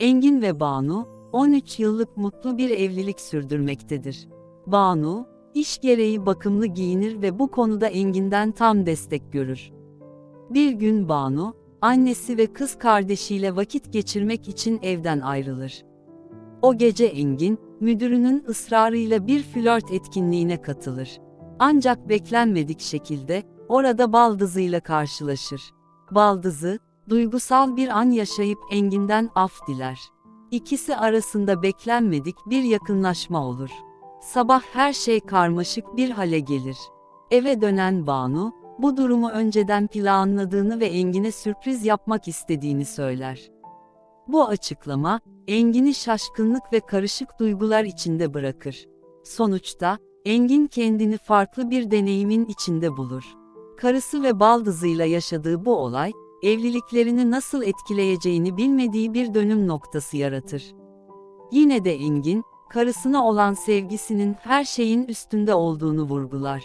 Engin ve Banu, 13 yıllık mutlu bir evlilik sürdürmektedir. Banu, iş gereği bakımlı giyinir ve bu konuda Engin'den tam destek görür. Bir gün Banu, annesi ve kız kardeşiyle vakit geçirmek için evden ayrılır. O gece Engin, müdürünün ısrarıyla bir flört etkinliğine katılır. Ancak beklenmedik şekilde, orada baldızıyla karşılaşır. Baldızı, duygusal bir an yaşayıp Engin'den af diler. İkisi arasında beklenmedik bir yakınlaşma olur. Sabah her şey karmaşık bir hale gelir. Eve dönen Banu, bu durumu önceden planladığını ve Engin'e sürpriz yapmak istediğini söyler. Bu açıklama, Engin'i şaşkınlık ve karışık duygular içinde bırakır. Sonuçta, Engin kendini farklı bir deneyimin içinde bulur. Karısı ve baldızıyla yaşadığı bu olay, evliliklerini nasıl etkileyeceğini bilmediği bir dönüm noktası yaratır. Yine de Engin, karısına olan sevgisinin her şeyin üstünde olduğunu vurgular.